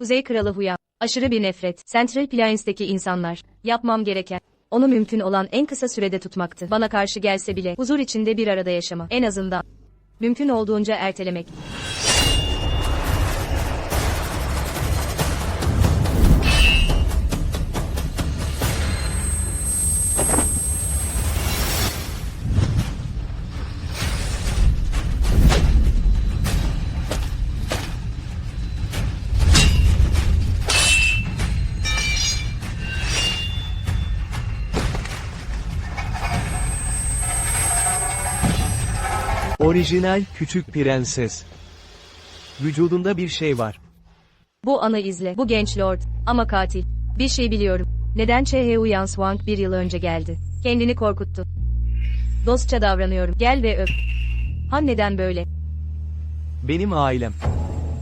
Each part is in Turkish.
Kuzey Kralı Huya. Aşırı bir nefret. Central Plains'deki insanlar. Yapmam gereken. Onu mümkün olan en kısa sürede tutmaktı. Bana karşı gelse bile huzur içinde bir arada yaşama. En azından. Mümkün olduğunca ertelemek. Orijinal Küçük Prenses. Vücudunda bir şey var. Bu anı izle. Bu genç lord. Ama katil. Bir şey biliyorum. Neden Chehe Uyan Swang bir yıl önce geldi? Kendini korkuttu. Dostça davranıyorum. Gel ve öp. Han neden böyle? Benim ailem.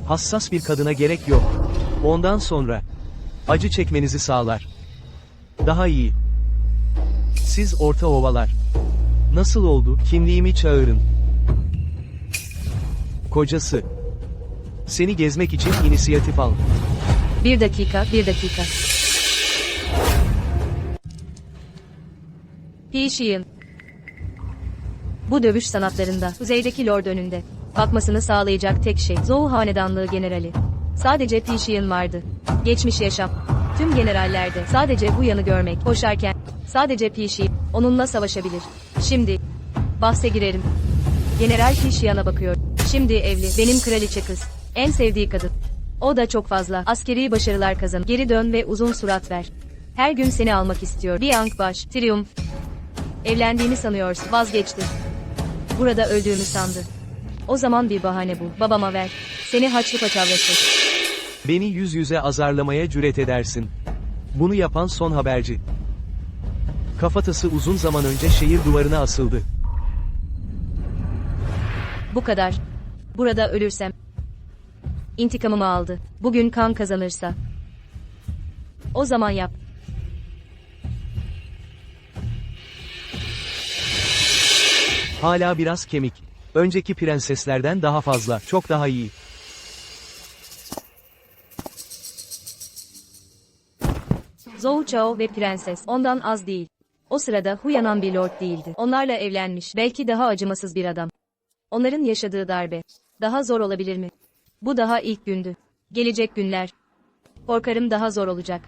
Hassas bir kadına gerek yok. Ondan sonra acı çekmenizi sağlar. Daha iyi. Siz orta ovalar. Nasıl oldu? Kimliğimi çağırın. Kocası. Seni gezmek için inisiyatif al. Bir dakika, bir dakika. Pişiyin. Bu dövüş sanatlarında, kuzeydeki lord önünde. Bakmasını sağlayacak tek şey, Zhou Hanedanlığı generali. Sadece Pişiyin vardı. Geçmiş yaşam. Tüm generallerde sadece bu yanı görmek, koşarken, sadece Pişiyin, onunla savaşabilir. Şimdi, bahse girerim. General Pişiyan'a bakıyor. Şimdi evli, benim kraliçe kız. En sevdiği kadın. O da çok fazla. Askeri başarılar kazan. Geri dön ve uzun surat ver. Her gün seni almak istiyor. Bir ank baş. Triumf. Evlendiğini sanıyorsun. Vazgeçti. Burada öldüğümü sandı. O zaman bir bahane bul. Babama ver. Seni haçlı paçavrası. Beni yüz yüze azarlamaya cüret edersin. Bunu yapan son haberci. Kafatası uzun zaman önce şehir duvarına asıldı. Bu kadar. Burada ölürsem. İntikamımı aldı. Bugün kan kazanırsa. O zaman yap. Hala biraz kemik. Önceki prenseslerden daha fazla, çok daha iyi. Zhou Chao ve prenses ondan az değil. O sırada Huyanan bir lord değildi. Onlarla evlenmiş, belki daha acımasız bir adam. Onların yaşadığı darbe. Daha zor olabilir mi? Bu daha ilk gündü. Gelecek günler. Korkarım daha zor olacak.